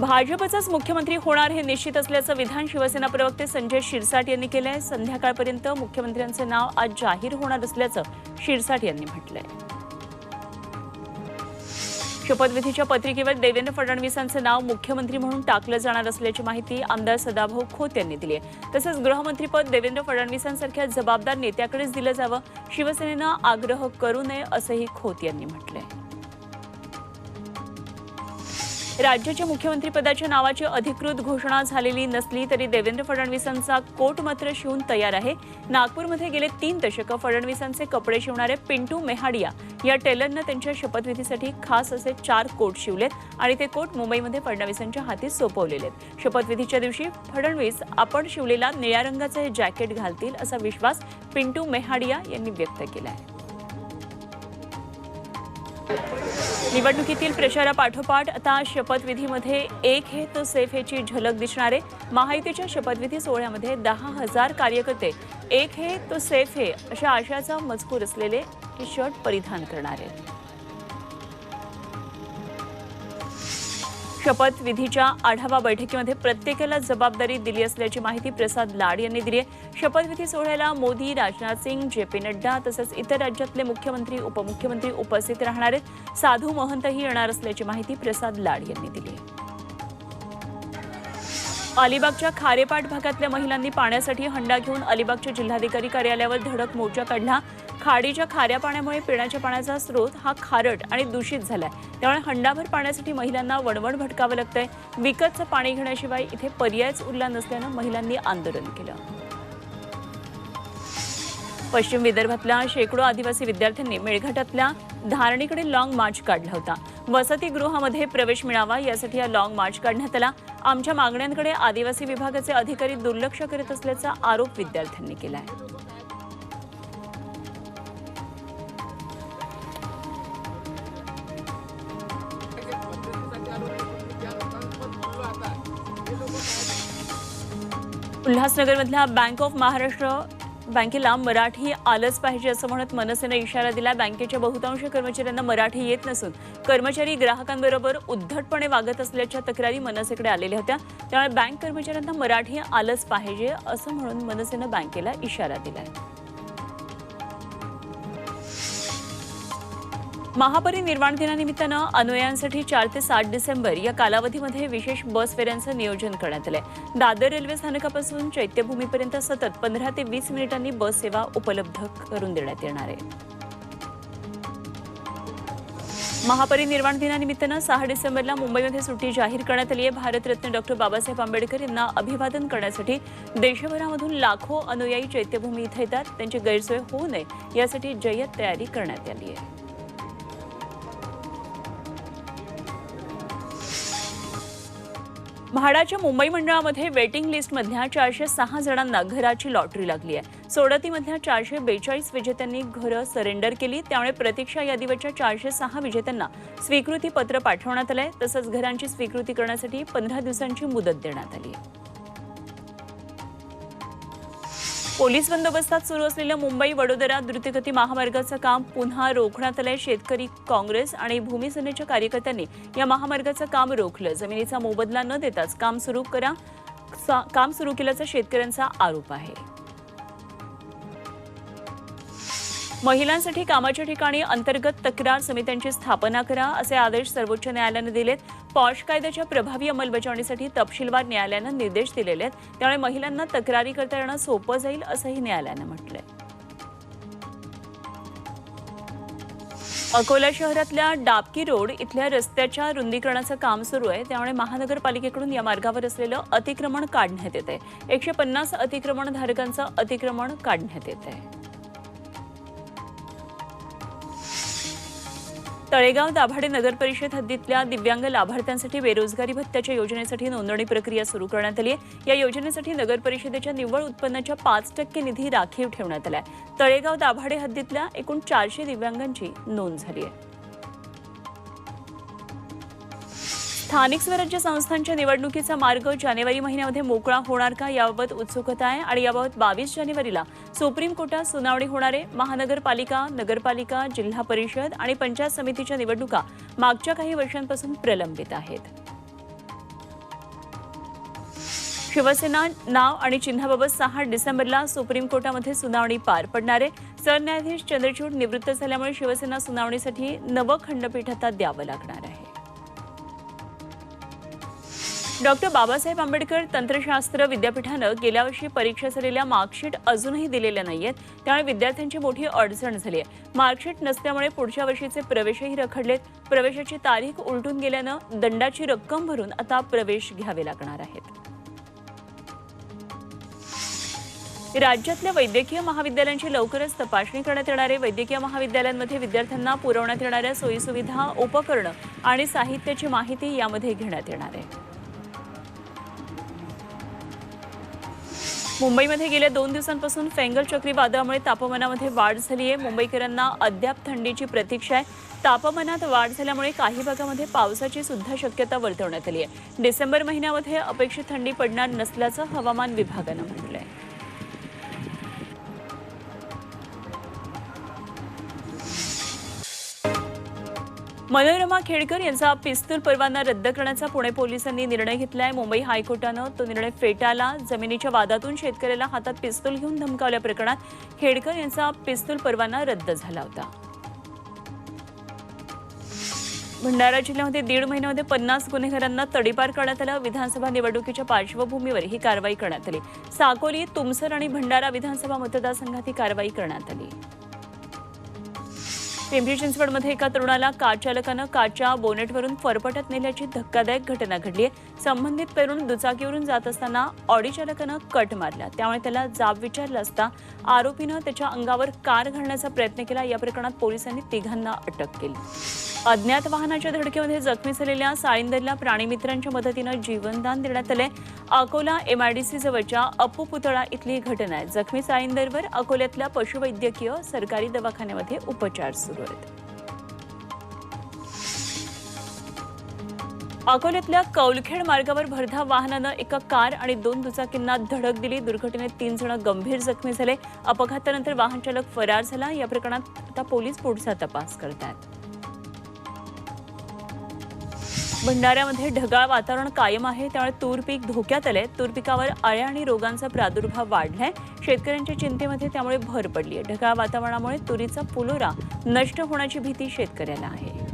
भाजपचाच मुख्यमंत्री होणार हे निश्चित असल्याचं विधान शिवसेना प्रवक्ते संजय शिरसाट यांनी केलं आहे संध्याकाळपर्यंत मुख्यमंत्र्यांचे नाव आज जाहीर होणार असल्याचं शिरसाट यांनी म्हटलंय. शपथविधीच्या पत्रिकेवर देवेंद्र फडणवीसांचं नाव मुख्यमंत्री म्हणून टाकलं जाणार असल्याची माहिती आमदार सदाभाऊ खोत यांनी दिली आहे. तसंच गृहमंत्रीपद देवेंद्र फडणवीसांसारख्या जबाबदार नेत्याकडेच दिलं जावं. शिवसेनेनं आग्रह करू नये असंही खोत यांनी म्हटलंय. राज्याच्या मुख्यमंत्रीपदाच्या नावाची अधिकृत घोषणा झालेली नसली तरी देवेंद्र फडणवीसांचा कोट मात्र शिवून तयार आहे. नागपूरमध्ये गेले तीन दशकं फडणवीसांचे कपडे शिवणारे पिंटू मेहाडिया या टेलरनं त्यांच्या शपथविधीसाठी खास असे चार कोट शिवलेत आणि ते कोट मुंबईमध्ये फडणवीसांच्या हाती सोपवलेले आहेत. शपथविधीच्या दिवशी फडणवीस आपण शिवलेला निळ्या रंगाचं हे जॅकेट घालतील असा विश्वास पिंटू मेहाडिया यांनी व्यक्त केला आहे. निवडणुकीतील प्रचारापाठोपाठ आता शपथविधीमध्ये एक हे तो सेफ हेची झलक दिसणार आहे. महायुतीच्या शपथविधी सोहळ्यामध्ये दहा हजार कार्यकर्ते एक हे तो सेफ हे अशा आशयाचा मजकूर असलेले हे शर्ट परिधान करणार. आहेत शपथविधीच्या आढावा बैठकीमध्ये प्रत्येकाला जबाबदारी दिली असल्याची माहिती प्रसाद लाड यांनी दिली आहे. शपथविधी सोहळ्याला मोदी राजनाथ सिंग जे पी नड्डा तसंच इतर राज्यातले मुख्यमंत्री उपमुख्यमंत्री उपस्थित राहणार आहेत. साधू महंतही येणार असल्याची माहिती प्रसाद लाड यांनी दिली आहे. अलिबागच्या खारेपाट भागातल्या महिलांनी पाण्यासाठी हंडा घेऊन अलिबागच्या जिल्हाधिकारी कार्यालयावर धडक मोर्चा काढला. खाडीच्या खाऱ्या पाण्यामुळे पिण्याच्या पाण्याचा स्रोत हा खारट आणि दूषित झालाय. त्यामुळे हंडाभर पाण्यासाठी महिलांना वणवण भटकावं लागतंय. विकतचं पाणी घेण्याशिवाय इथे पर्यायच उरला नसल्यानं महिलांनी आंदोलन केलं. पश्चिम विदर्भातल्या शेकडो आदिवासी विद्यार्थ्यांनी मेळघाटातल्या धारणीकडे लॉंग मार्च काढला होता. वसतिगृहामध्ये प्रवेश मिळावा यासाठी हा लॉंग मार्च काढण्यात आला. आमच्या मागण्यांकडे आदिवासी विभागाचे अधिकारी दुर्लक्ष करत असल्याचा आरोप विद्यार्थ्यांनी केला आहे उल्हासनगरमधल्या बँक ऑफ महाराष्ट्र बँकेला मराठी आलंच पाहिजे असं म्हणत मनसेनं इशारा दिला बँकेच्या बहुतांश कर्मचाऱ्यांना मराठी येत नसून कर्मचारी ग्राहकांबरोबर उद्धटपणे वागत असल्याच्या तक्रारी मनसेकडे आलेल्या होत्या. त्यामुळे बँक कर्मचाऱ्यांना मराठी आलंच पाहिजे असं म्हणून मनसेनं बँकेला इशारा दिलाय. महापरिनिर्वाण दिनानिमित्तानं अनुयायांसाठी चार ते सात डिसेंबर या कालावधीमध्ये विशेष बस फेऱ्यांचं नियोजन करण्यात आलंय. दादर रेल्वे स्थानकापासून चैत्यभूमीपर्यंत सतत पंधरा ते वीस मिनिटांनी बस सेवा उपलब्ध करून देण्यात येणार आहे. महापरिनिर्वाण दिनानिमित्तानं सहा डिसेंबरला मुंबईमध्ये सुट्टी जाहीर करण्यात आली आहे. भारतरत्न डॉक्टर बाबासाहेब आंबेडकर यांना अभिवादन करण्यासाठी देशभरामधून लाखो अनुयायी चैत्यभूमी इथं येतात. त्यांची गैरसोय होऊ नये यासाठी जय्यत तयारी करण्यात आली आहे. म्हाडाच्या मुंबई मंडळामध्ये वेटिंग लिस्टमधल्या चारशे सहा जणांना घराची लॉटरी लागली आहे. सोडतीमधल्या चारशे बेचाळीस विजेत्यांनी घरं सरेंडर केली. त्यामुळे प्रतीक्षा यादीवरच्या चारशे सहा विजेत्यांना स्वीकृती पत्र पाठवण्यात आहे तसंच घरांची स्वीकृती करण्यासाठी पंधरा दिवसांची मुदत देण्यात आली आहे. पोलीस बंदोबस्तात सुरू असलेल्या मुंबई वडोदरा द्रुतगती महामार्गाचं काम पुन्हा रोखण्यात आलंय. शेतकरी काँग्रेस आणि भूमिसेनेच्या कार्यकर्त्यांनी या महामार्गाचं काम रोखलं. जमिनीचा मोबदला न देताच काम सुरू करा काम सुरू केल्याचा शेतकऱ्यांचा आरोप आहे. महिलांसाठी कामाच्या ठिकाणी अंतर्गत तक्रार समित्यांची स्थापना करा असे आदेश सर्वोच्च न्यायालयानं दिलेत. पॉश कायद्याच्या प्रभावी अंमलबजावणीसाठी तपशीलवार न्यायालयानं निर्देश दिलेले आहेत. त्यामुळे महिलांना तक्रारी करता येणं सोपं जाईल असंही न्यायालयानं म्हटलंय. अकोला शहरातल्या डाबकी रोड इथल्या रस्त्याच्या रुंदीकरणाचं काम सुरू आहे. त्यामुळे महानगरपालिकेकडून या मार्गावर असलेलं अतिक्रमण काढण्यात येत आहे एकशे पन्नास अतिक्रमणधारकांचं अतिक्रमण काढण्यात येत आहे तळेगाव दाभाडे नगर परिषद हद्दीतल्या दिव्यांग लाभार्थ्यांसाठी बेरोजगारी भत्त्याच्या योजनेसाठी नोंदणी प्रक्रिया सुरू करण्यात आली आहे. या योजनेसाठी नगर परिषदेच्या निव्वळ उत्पन्नाच्या पाच टक्के निधी राखीव ठेवण्यात आलाय तळेगाव दाभाडे हद्दीतल्या एकूण चारशे दिव्यांगांची नोंद झाली आहे. स्थानिक स्वराज्य संस्थांच्या निवडणुकीचा मार्ग जानेवारी महिन्यामध्ये मोकळा होणार का याबाबत उत्सुकता आहे आणि याबाबत बावीस जानेवारीला सुप्रीम कोर्टात सुनावणी होणार आहे. महानगरपालिका नगरपालिका जिल्हा परिषद आणि पंचायत समितीच्या निवडणुका मागच्या काही वर्षांपासून प्रलंबित आहेत. शिवसेना नाव आणि चिन्हाबाबत सहा डिसेंबरला सुप्रीम कोर्टामध्ये सुनावणी पार पडणार आहे. सरन्यायाधीश चंद्रचूड निवृत्त झाल्यामुळे शिवसेना सुनावणीसाठी नवं खंडपीठ आता द्यावं लागणार आहे. डॉक्टर बाबासाहेब आंबेडकर तंत्रशास्त्र विद्यापीठानं गेल्या वर्षी परीक्षा झालेल्या मार्कशीट अजूनही दिलेल्या नाहीयेत. त्यामुळे विद्यार्थ्यांची मोठी अडचण झाली आहे. मार्कशीट नसल्यामुळे पुढच्या वर्षीचे प्रवेशही रखडलेत. प्रवेशाची तारीख उलटून गेल्यानं दंडाची रक्कम भरून आता प्रवेश घ्यावे लागणार आहेत. राज्यातल्या वैद्यकीय महाविद्यालयांची लवकरच तपासणी करण्यात येणारे वैद्यकीय महाविद्यालयांमध्ये विद्यार्थ्यांना पुरवण्यात येणाऱ्या सोयीसुविधा उपकरणं आणि साहित्याची माहिती यामध्ये घेण्यात येणार आहे. मुंबईमध्ये गेल्या दोन दिवसांपासून फेंगल चक्रीवादळामुळे तापमानामध्ये वाढ झाली आहे. मुंबईकरांना अद्याप थंडीची प्रतीक्षा आहे. तापमानात वाढ झाल्यामुळे काही भागामध्ये पावसाची सुद्धा शक्यता वर्तवण्यात आली आहे. डिसेंबर महिन्यामध्ये अपेक्षित थंडी पडणार नसल्याचं हवामान विभागानं म्हटलं आहे मनोरमा खेडकर यांचा पिस्तूल परवाना रद्द करण्याचा पुणे पोलिसांनी निर्णय घेतलाय. मुंबई हायकोर्टानं तो निर्णय फेटाळला. जमिनीच्या वादातून शेतकऱ्याला हातात पिस्तूल घेऊन धमकावल्या प्रकरणात खेडकर यांचा पिस्तूल परवाना रद्द झाला होता. भंडारा जिल्ह्यामध्ये दीड महिन्यामध्ये पन्नास गुन्हेगारांना तडीपार करण्यात आलं. विधानसभा निवडणुकीच्या पार्श्वभूमीवर ही कारवाई करण्यात आली. साकोली तुमसर आणि भंडारा विधानसभा मतदारसंघात ही कारवाई करण्यात आली. पिंपरी चिंचवडमध्ये एका तरुणाला कार चालकानं कारच्या बोनेटवरून फरफटत नेल्याची धक्कादायक घटना घडली आहे. संबंधित तरुण दुचाकीवरून जात असताना ऑडी चालकानं कट मारला. त्यामुळे त्याला जाब विचारला असता आरोपीनं त्याच्या अंगावर कार घालण्याचा प्रयत्न केला. या प्रकरणात पोलिसांनी तिघांना अटक केली. अज्ञात वाहनाच्या धडकेमध्ये जखमी झालेल्या साळिंदरला प्राणीमित्रांच्या मदतीनं जीवनदान देण्यात आलंय. अकोला एमआयडीसी जवळच्या अप्पू पुतळा इथली घटना आहे. जखमी साईंदरवर अकोल्यातल्या पशुवैद्यकीय सरकारी दवाखान्यामध्ये उपचार सुरू आहेत. अकोल्यातल्या कौलखेड मार्गावर भरधाव वाहनानं एका कार आणि दोन दुचाकींना धडक दिली. दुर्घटनेत तीन जण गंभीर जखमी झाले. अपघातानंतर वाहन चालक फरार झाला. या प्रकरणात आता पोलीस पुढचा तपास करत आहेत भंडाऱ्यामध्ये ढगाळ वातावरण कायम आहे त्यामुळे तूर पीक धोक्यात आलंय. तूर पिकावर अळ्या आणि रोगांचा प्रादुर्भाव वाढलाय. शेतकऱ्यांच्या चिंतेमध्ये त्यामुळे भर पडली आहे ढगाळ वातावरणामुळे तुरीचा पुलोरा नष्ट होण्याची भीती शेतकऱ्यांना आहे.